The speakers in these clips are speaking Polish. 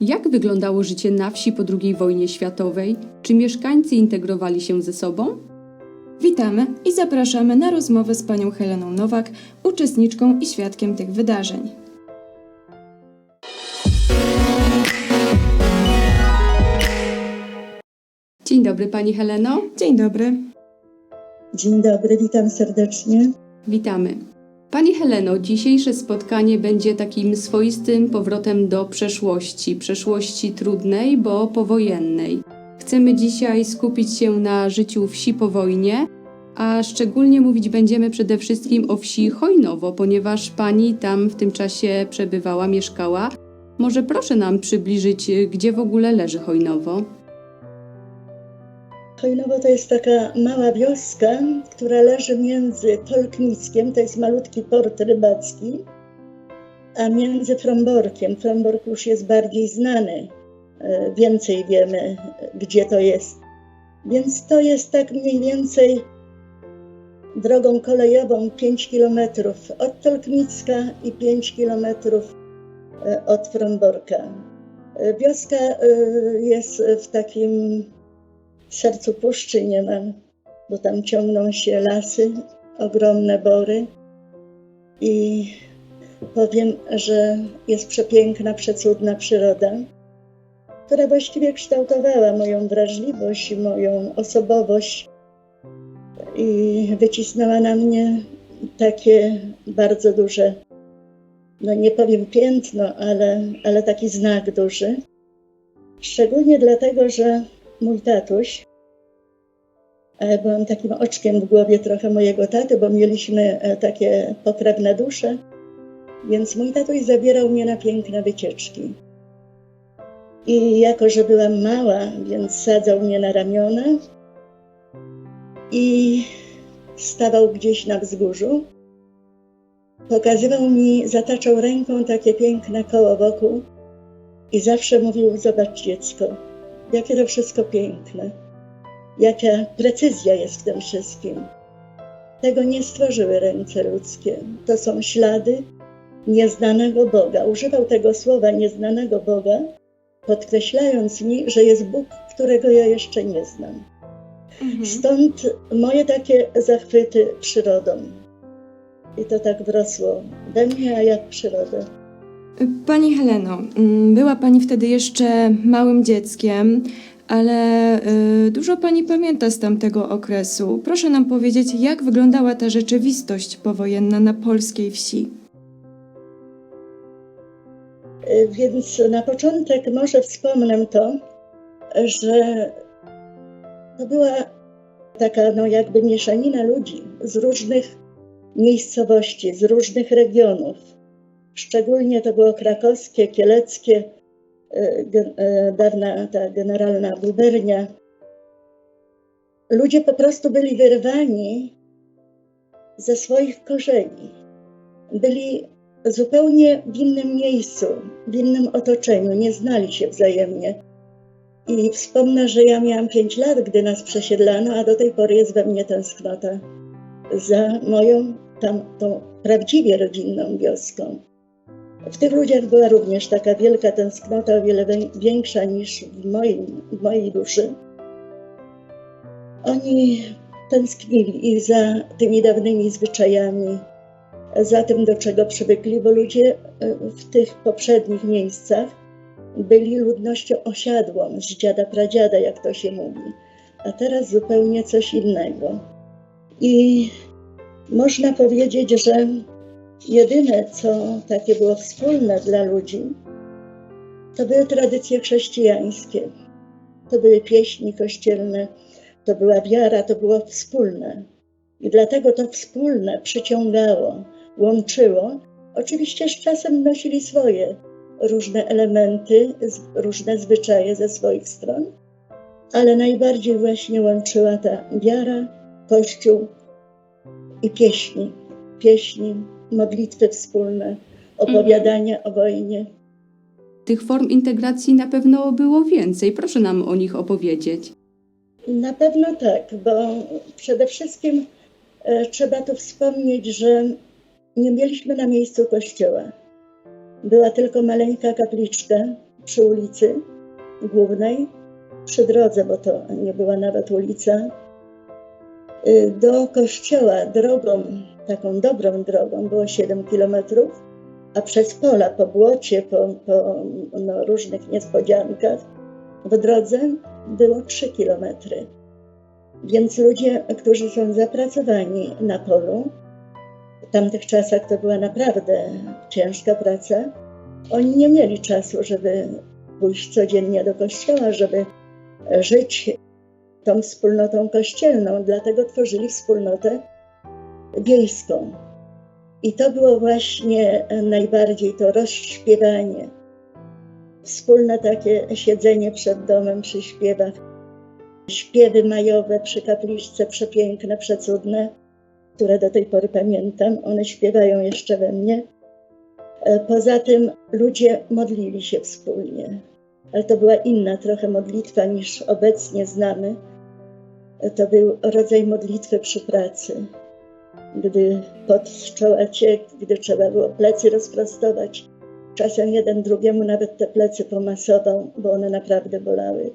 Jak wyglądało życie na wsi po II wojnie światowej? Czy mieszkańcy integrowali się ze sobą? Witamy i zapraszamy na rozmowę z panią Heleną Nowak, uczestniczką i świadkiem tych wydarzeń. Dzień dobry Pani Heleno. Dzień dobry. Dzień dobry, witam serdecznie. Witamy. Pani Heleno, dzisiejsze spotkanie będzie takim swoistym powrotem do przeszłości, przeszłości trudnej, bo powojennej. Chcemy dzisiaj skupić się na życiu wsi po wojnie, a szczególnie mówić będziemy przede wszystkim o wsi Chojnowo, ponieważ pani tam w tym czasie przebywała, mieszkała. Może proszę nam przybliżyć, gdzie w ogóle leży Chojnowo? Chojnowo to jest taka mała wioska, która leży między Tolknickiem, to jest malutki port rybacki, a między Fromborkiem. Frombork już jest bardziej znany, e, więcej wiemy, gdzie to jest. Więc to jest tak mniej więcej drogą kolejową 5 km od Tolknicka i 5 km od Fromborka. E, Wioska e, jest w takim sercu puszczy niemal, bo tam ciągną się lasy, ogromne bory i powiem, że jest przepiękna, przecudna przyroda, która właściwie kształtowała moją wrażliwość i moją osobowość i wycisnęła na mnie takie bardzo duże, no nie powiem piętno, ale, ale taki znak duży. Szczególnie dlatego, że mój tatuś. e, Byłam takim oczkiem w głowie trochę mojego taty, bo mieliśmy e, takie pokrewne dusze. Więc mój tatuś zabierał mnie na piękne wycieczki. I jako, że byłam mała, więc sadzał mnie na ramiona i stawał gdzieś na wzgórzu. Pokazywał mi, zataczał ręką takie piękne koło wokół i zawsze mówił: Zobacz, dziecko, jakie to wszystko piękne, jaka precyzja jest w tym wszystkim. Tego nie stworzyły ręce ludzkie. To są ślady nieznanego Boga. Używał tego słowa nieznanego Boga, podkreślając mi, że jest Bóg, którego ja jeszcze nie znam. Stąd moje takie zachwyty przyrodą. I to tak wrosło we mnie, a ja w przyrodę. Pani Heleno, mm, była pani wtedy jeszcze małym dzieckiem, ale y, dużo pani pamięta z tamtego okresu. Proszę nam powiedzieć, jak wyglądała ta rzeczywistość powojenna na polskiej wsi. Y, Więc na początek może wspomnę to, że to była taka no jakby mieszanina ludzi z różnych miejscowości, z różnych regionów. Szczególnie to było krakowskie, kieleckie, ge- y, dawna ta generalna gubernia. Ludzie po prostu byli wyrwani ze swoich korzeni. Byli zupełnie w innym miejscu, w innym otoczeniu, nie znali się wzajemnie. I wspomnę, że ja miałam 5 lat, gdy nas przesiedlano, a do tej pory jest we mnie tęsknota za moją tam tą prawdziwie rodzinną wioską. W tych ludziach była również taka wielka tęsknota, o wiele większa niż w, moim, w mojej duszy. Oni tęsknili i za tymi dawnymi zwyczajami, za tym, do czego przywykli, bo ludzie e, w tych poprzednich miejscach byli ludnością osiadłą, z dziada pradziada, jak to się mówi, a teraz zupełnie coś innego. I można powiedzieć, że jedyne, co takie było wspólne dla ludzi, to były tradycje chrześcijańskie. To były pieśni kościelne, to była wiara, to było wspólne. I dlatego to wspólne przyciągało, łączyło. Oczywiście z czasem nosili swoje różne elementy, różne zwyczaje ze swoich stron, ale najbardziej właśnie łączyła ta wiara, kościół i pieśni. Pieśni, modlitwy wspólne, opowiadania o wojnie. Tych form integracji na pewno było więcej. Proszę nam o nich opowiedzieć. Na pewno tak, bo przede wszystkim e, trzeba tu wspomnieć, że nie mieliśmy na miejscu kościoła. Była tylko maleńka kapliczka przy ulicy głównej, przy drodze, bo to nie była nawet ulica, y, do kościoła drogą, taką dobrą drogą, było 7 kilometrów, a przez pola, po błocie, po, po no, różnych niespodziankach w drodze było 3 kilometry. Więc ludzie, którzy są zapracowani na polu, w tamtych czasach to była naprawdę ciężka praca, oni nie mieli czasu, żeby pójść codziennie do kościoła, żeby żyć tą wspólnotą kościelną, dlatego tworzyli wspólnotę wiejską. I to było właśnie najbardziej to rozśpiewanie, wspólne takie siedzenie przed domem przy śpiewach, śpiewy majowe przy kapliczce, przepiękne, przecudne, które do tej pory pamiętam. One śpiewają jeszcze we mnie. E, Poza tym ludzie modlili się wspólnie, ale to była inna trochę modlitwa niż obecnie znamy. E, To był rodzaj modlitwy przy pracy, gdy pot z czoła ciekł, gdy trzeba było plecy rozprostować. Czasem jeden drugiemu nawet te plecy pomasował, bo one naprawdę bolały.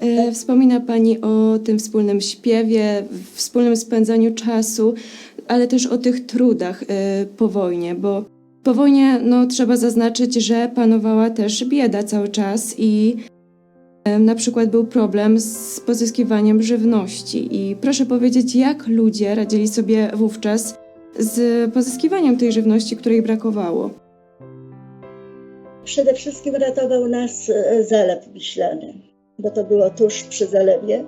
E, Wspomina Pani o tym wspólnym śpiewie, wspólnym spędzaniu czasu, ale też o tych trudach e, po wojnie, bo po wojnie no, trzeba zaznaczyć, że panowała też bieda cały czas i na przykład był problem z pozyskiwaniem żywności. I proszę powiedzieć, jak ludzie radzili sobie wówczas z pozyskiwaniem tej żywności, której brakowało? Przede wszystkim ratował nas e, zalew wiślany, bo to było tuż przy zalewie.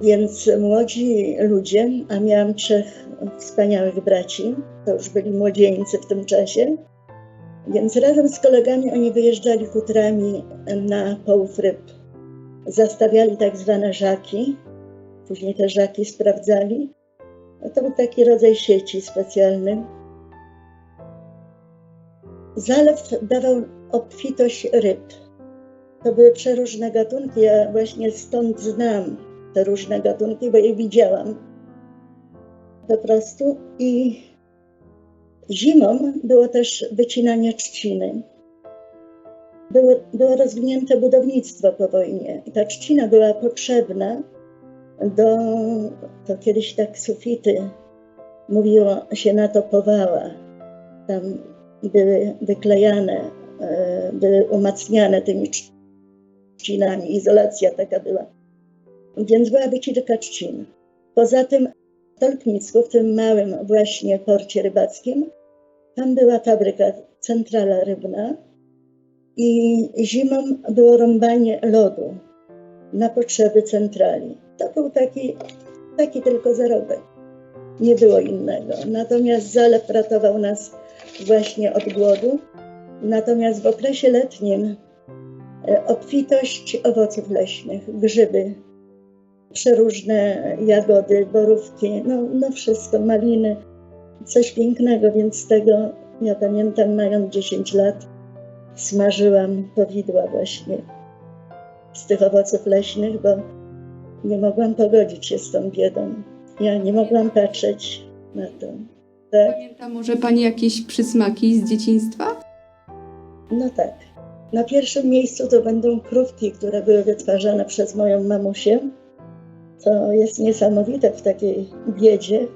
Więc młodzi ludzie, a miałam trzech wspaniałych braci, to już byli młodzieńcy w tym czasie, więc razem z kolegami oni wyjeżdżali kutrami na połów ryb. Zastawiali tak zwane żaki, później te żaki sprawdzali. No to był taki rodzaj sieci specjalny. Zalew dawał obfitość ryb. To były przeróżne gatunki, ja właśnie stąd znam te różne gatunki, bo je widziałam po prostu. I zimą było też wycinanie trzciny. Było, było rozwinięte budownictwo po wojnie i ta trzcina była potrzebna do, to kiedyś tak sufity, mówiło się na to powała. Tam były wyklejane, e, były umacniane tymi trzcinami, izolacja taka była. Więc była wycinka trzcin. Poza tym Tolknicku, w tym małym właśnie porcie rybackim, tam była fabryka, centrala rybna i zimą było rąbanie lodu na potrzeby centrali. To był taki, taki tylko zarobek. Nie było innego. Natomiast zalew ratował nas właśnie od głodu. Natomiast w okresie letnim e, obfitość owoców leśnych, grzyby, przeróżne jagody, borówki, no, no wszystko, maliny, coś pięknego, więc z tego ja pamiętam, mając 10 lat, smażyłam powidła właśnie z tych owoców leśnych, bo nie mogłam pogodzić się z tą biedą. Ja nie mogłam patrzeć na to. Tak? Pamięta może Pani jakieś przysmaki z dzieciństwa? No tak. Na pierwszym miejscu to będą krówki, które były wytwarzane przez moją mamusię. To jest niesamowite w takiej biedzie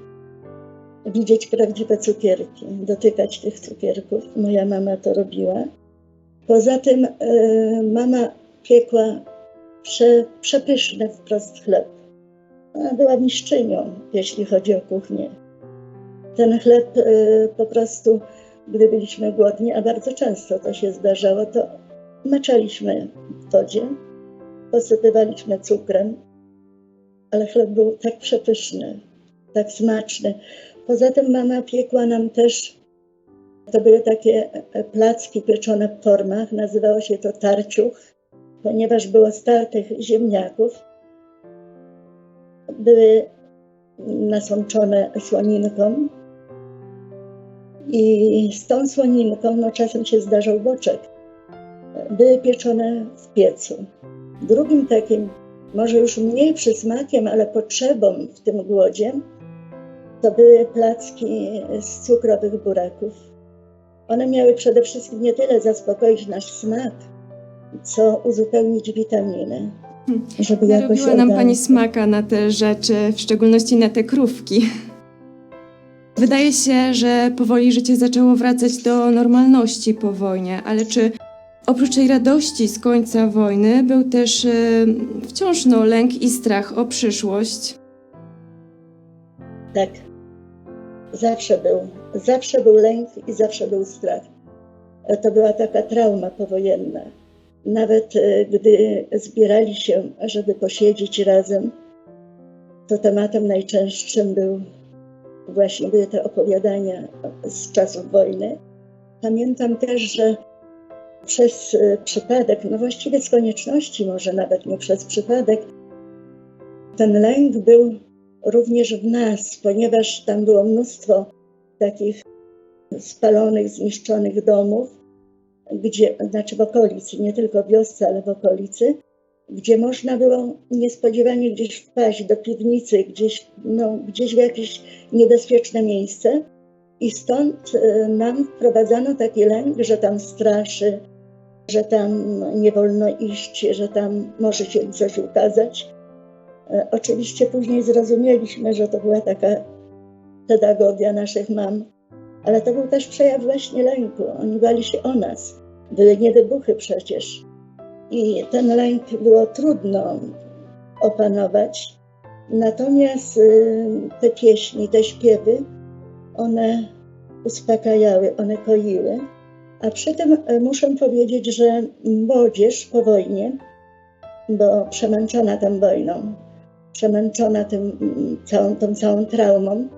widzieć prawdziwe cukierki, dotykać tych cukierków. Moja mama to robiła. Poza tym e, mama piekła prze, przepyszny wprost chleb. Ona była mistrzynią, jeśli chodzi o kuchnię. Ten chleb e, po prostu, gdy byliśmy głodni, a bardzo często to się zdarzało, to maczaliśmy w wodzie, posypywaliśmy cukrem, ale chleb był tak przepyszny, tak smaczny. Poza tym mama piekła nam też, to były takie placki pieczone w formach, nazywało się to tarciuch, ponieważ było startych ziemniaków. Były nasączone słoninką i z tą słoninką, no czasem się zdarzał boczek, były pieczone w piecu. Drugim takim, może już mniej przysmakiem, ale potrzebą w tym głodzie, to były placki z cukrowych buraków. One miały przede wszystkim nie tyle zaspokoić nasz smak, co uzupełnić witaminy, żeby jakoś Narobiła nam Pani smaka na te rzeczy, w szczególności na te krówki. Wydaje się, że powoli życie zaczęło wracać do normalności po wojnie, ale czy oprócz tej radości z końca wojny był też e, wciąż no, lęk i strach o przyszłość? Tak. Zawsze był. Zawsze był lęk i zawsze był strach. To była taka trauma powojenna. Nawet e, gdy zbierali się, żeby posiedzieć razem, to tematem najczęstszym był właśnie były te opowiadania z czasów wojny. Pamiętam też, że przez e, przypadek, no właściwie z konieczności, może nawet nie przez przypadek, ten lęk był również w nas, ponieważ tam było mnóstwo takich spalonych, zniszczonych domów, gdzie, znaczy w okolicy, nie tylko w wiosce, ale w okolicy, gdzie można było niespodziewanie gdzieś wpaść do piwnicy, gdzieś, no, gdzieś w jakieś niebezpieczne miejsce. I stąd e, nam wprowadzano taki lęk, że tam straszy, że tam nie wolno iść, że tam może się coś ukazać. E, Oczywiście później zrozumieliśmy, że to była taka pedagogia naszych mam, ale to był też przejaw właśnie lęku. Oni bali się o nas. Były niewybuchy przecież. I ten lęk było trudno opanować. Natomiast y, te pieśni, te śpiewy, one uspokajały, one koiły. A przy tym y, muszę powiedzieć, że młodzież po wojnie, bo przemęczona tą wojną, przemęczona tym, całą, tą całą traumą,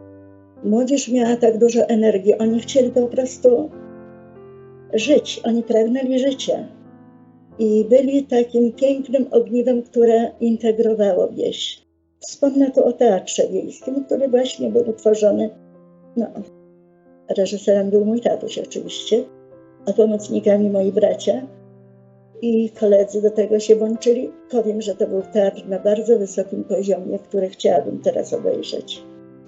młodzież miała tak dużo energii. Oni chcieli po prostu żyć, oni pragnęli życia. I byli takim pięknym ogniwem, które integrowało wieś. Wspomnę tu o Teatrze Wiejskim, który właśnie był utworzony, no, reżyserem był mój tatuś oczywiście, a pomocnikami moi bracia i koledzy do tego się włączyli. Powiem, że to był teatr na bardzo wysokim poziomie, który chciałabym teraz obejrzeć.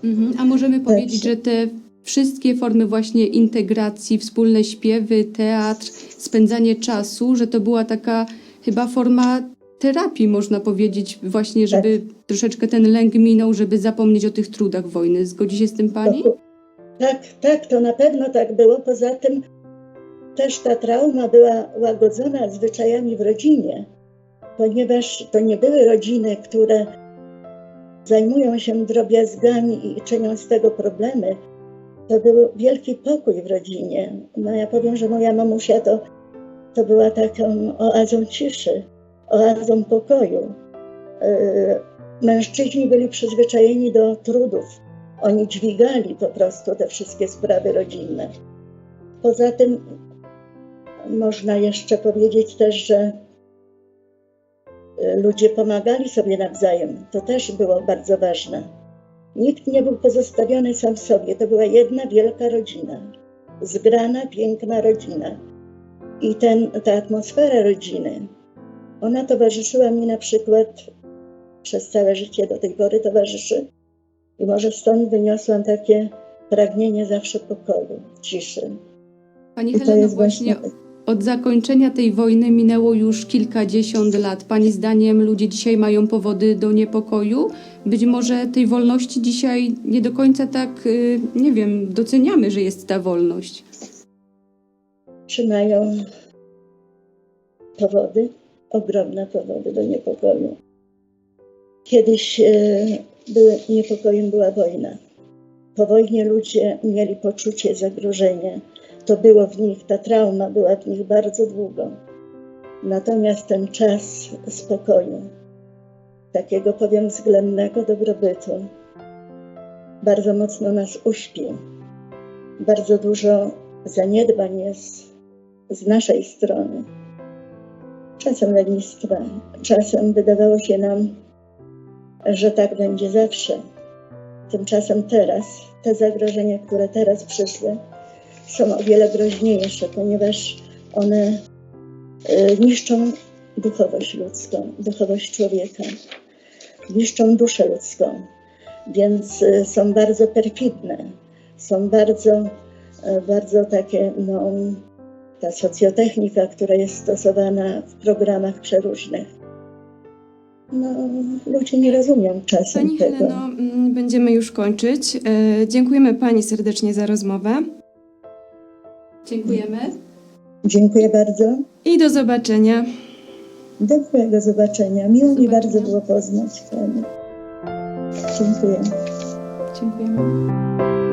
Mhm. A możemy powiedzieć, że te wszystkie formy właśnie integracji, wspólne śpiewy, teatr, spędzanie czasu, że to była taka chyba forma terapii, można powiedzieć, właśnie, żeby troszeczkę ten lęk minął, żeby zapomnieć o tych trudach wojny. Zgodzi się z tym Pani? Tak, tak, to na pewno tak było. Poza tym też ta trauma była łagodzona zwyczajami w rodzinie, ponieważ to nie były rodziny, które zajmują się drobiazgami i czynią z tego problemy. To był wielki pokój w rodzinie. No ja powiem, że moja mamusia to, to była taką oazą ciszy, oazą pokoju. Yy, Mężczyźni byli przyzwyczajeni do trudów. Oni dźwigali po prostu te wszystkie sprawy rodzinne. Poza tym można jeszcze powiedzieć też, że y, ludzie pomagali sobie nawzajem. To też było bardzo ważne. Nikt nie był pozostawiony sam sobie. To była jedna wielka rodzina. Zgrana, piękna rodzina. I ten, ta atmosfera rodziny, ona towarzyszyła mi na przykład przez całe życie, do tej pory towarzyszy. I może stąd wyniosłam takie pragnienie zawsze pokoju, ciszy. Pani I Heleno, właśnie właśnie od zakończenia tej wojny minęło już kilkadziesiąt lat. Pani zdaniem ludzie dzisiaj mają powody do niepokoju? Być może tej wolności dzisiaj nie do końca tak, y, nie wiem, doceniamy, że jest ta wolność. czy mają powody, ogromne powody do niepokoju. Kiedyś e, były, niepokojem była wojna. Po wojnie ludzie mieli poczucie zagrożenia. To było w nich, ta trauma była w nich bardzo długo. Natomiast ten czas spokoju, takiego powiem względnego dobrobytu, bardzo mocno nas uśpił. Bardzo dużo zaniedbań jest z naszej strony. Czasem lenistwa, czasem wydawało się nam, że tak będzie zawsze. Tymczasem teraz te zagrożenia, które teraz przyszły, są o wiele groźniejsze, ponieważ one y, niszczą duchowość ludzką, duchowość człowieka, niszczą duszę ludzką, więc y, są bardzo perfidne, są bardzo e, bardzo takie, no, ta socjotechnika, która jest stosowana w programach przeróżnych. No, ludzie nie rozumią czasem Pani tego. Heleno, mm, będziemy już kończyć. E, Dziękujemy Pani serdecznie za rozmowę Dziękujemy. Dziękuję bardzo. i do zobaczenia. Do miłego zobaczenia. Miło mi Zobaczenia. bardzo było poznać Panią. Dziękuję. Dziękujemy.